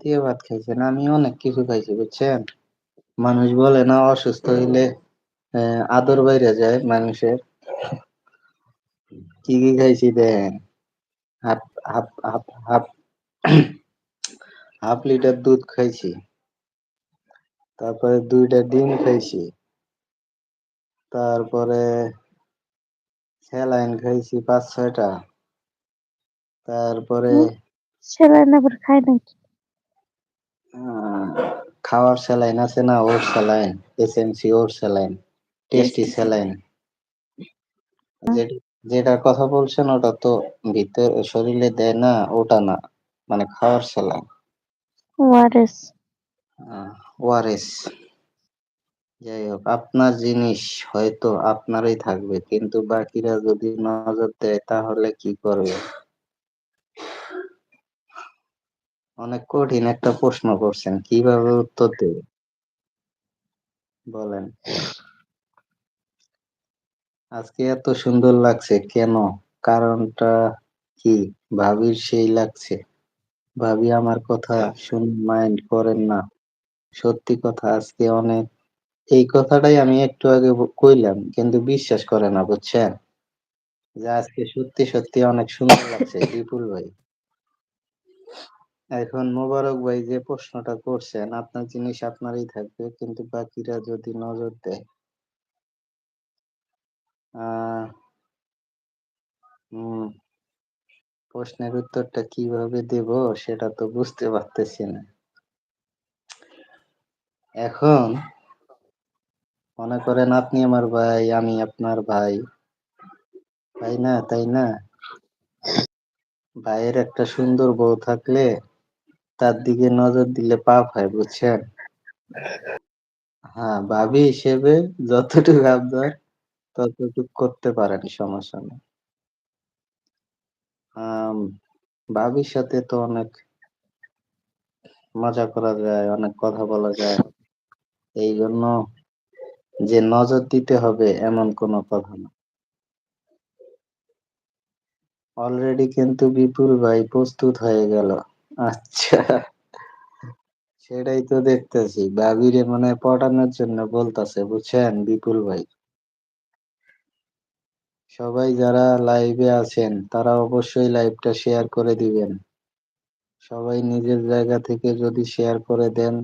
দিয়ে ভাত খাইছেন? আমি অনেক কিছু খাইছি, বুঝছেন? মানুষ বলে না, অসুস্থ হইলে আদর বাইরে যায় মানুষের। কি কি খাইছি দেন? Half half half half half litre দুধ খাইছি। তারপরে দুইটা ডিম খাইছি। তারপরে স্যালাইন খাইছি পাঁচ ছয়টা। তারপরে সেলাই আবার খায় নাকি? খাওয়ার স্যালাইন আছে না ওর স্যালাইন এসএমসি ওর স্যালাইন টেস্টি স্যালাইন। যেটার কথা বলছেন ওটা তো ভিতর শরীরে দেয় না ওটা না মানে খাওয়ার স্যালাইন। ওয়ারেস। ওআরএস যাই হোক আপনার জিনিস হয়তো আপনারই থাকবে কিন্তু বাকিরা যদি নজর দেয় তাহলে কি করবে? অনেক কঠিন একটা প্রশ্ন করছেন, কীভাবে উত্তর দেবে? বলেন। আজকে এত সুন্দর লাগছে, কেন? কারণটা কি? ভাবির সেই লাগছে। ভাবি আমার কথা শুন মাইন্ড করেন না। সত্যি কথা, আজকে অনেক, এই কথাটাই আমি একটু আগে কইলাম, কিন্তু বিশ্বাস করে না, বুঝছেন? যে আজকে সত্যি সত্যি অনেক সুন্দর লাগছে, বিপুল ভাই। এখন মোবারক ভাই যে প্রশ্নটা করছেন, আপনার জিনিস আপনারই থাকবে, কিন্তু বাকিরা যদি নজর দেয়। প্রশ্নের উত্তরটা কীভাবে দেব সেটা তো বুঝতে পারতেছি না। এখন মনে করেন আপনি আমার ভাই, আমি আপনার ভাই। তাই না? তাই না? ভাইয়ের একটা সুন্দর বউ থাকলে তার দিকে নজর দিলে পাপ হয়, বুঝছেন? হ্যাঁ ভাবি হিসেবে যতটুকু আবদার, ততটুকু করতে পারেন, সমস্যা নেই। ভাবির সাথে তো অনেক মজা করা যায়, অনেক কথা বলা যায়। এই জন্য যে নজর দিতে হবে, এমন কোনো কথা না। অলরেডি কিন্তু বিপুল ভাই প্রস্তুত হয়ে গেল। আচ্ছা। সেটাই তো দেখতেছি। ভাবিরে মানে পটানোর জন্য বলতাছে, বুঝছেন? বিপুল ভাই। সবাই যারা লাইভে আছেন, তারা অবশ্যই লাইভটা শেয়ার করে দিবেন। সবাই নিজের জায়গা থেকে যদি শেয়ার করে দেন,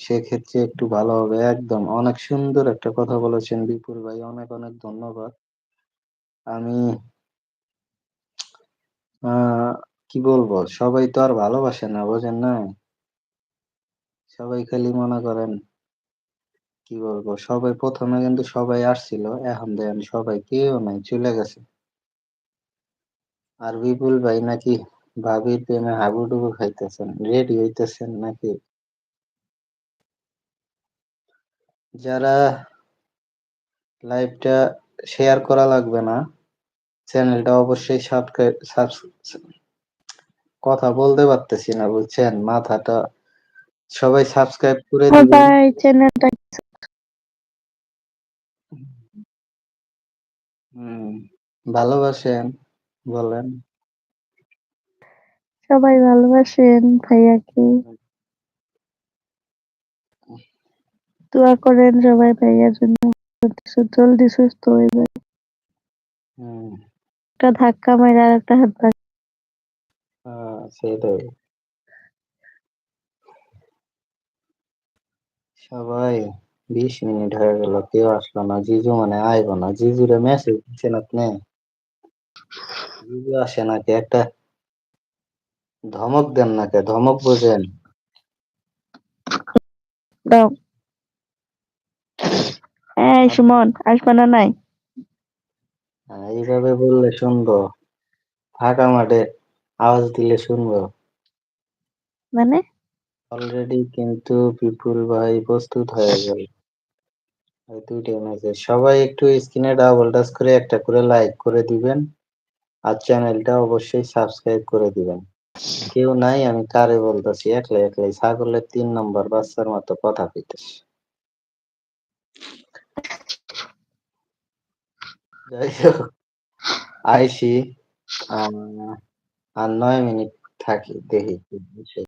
সেক্ষেত্রে একটু ভালো হবে। একদম। অনেক সুন্দর একটা কথা বলেছেন বিপুল ভাই। অনেক অনেক ধন্যবাদ। আমি, আহ কি বলব? সবাই তো আর ভালোবাসে না, বোঝেন না সবাই খালি মনে করেন, কি বলব? সবাই প্রথমে কিন্তু সবাই আসছিল, এখন দেখেন সবাই কেউ নাই, চলে গেছে। আর বিপুল ভাই নাকি ভাবির প্রেমে হাবুডুবু খাইতেছেন, রেডি হইতেছেন নাকি? যারা লাইভটা শেয়ার করা লাগবে না, চ্যানেলটা অবশ্যই সাবস্ক্রাইব কথা বলতে পারতেছি না বুঝছেন? মাথাটা সবাই সাবস্ক্রাইব করে দিবেন। সবাই চ্যানেলটা হুম ভালোবাসেন বলেন। সবাই ভালোবাসেন ভাইয়াকে দোয়া করেন সবাই ভাইয়ার জন্য জলদি সুস্থ হয়ে যায়। একটা ধাক্কা মেরে আর একটা হাত আহ, সেটাই। সবাই বিশ মিনিট হয়ে গেল কেউ আসলো না জিজু মানে আইবো না। জিজুরে মেসেজ দিচ্ছেন আপনি? জিজু আসে নাকি একটা ধমক দেন নাকি ধমক বোঝেন। দাও। এই সুমন আসবে না নাই? হ্যাঁ, এইভাবে বললে শুনব। ফাঁকা মাঠে আওয়াজ দিলে শুনব। মানে? অলরেডি কিন্তু বিপুল ভাই প্রস্তুত হয়ে গেল। দুইটাই মেসেজ সবাই একটু স্ক্রিনে ডাবল টাচ করে একটা করে লাইক করে দিবেন। আর চ্যানেলটা অবশ্যই সাবস্ক্রাইব করে দিবেন। কেউ নাই আমি কারে বলতেছি? একলাই একলাই ছাগলের তিন নম্বর বাচ্চার মতো কথা কইতেছি। যাই হোক আইসি। আহ, আর নয় মিনিট থাকি দেখি।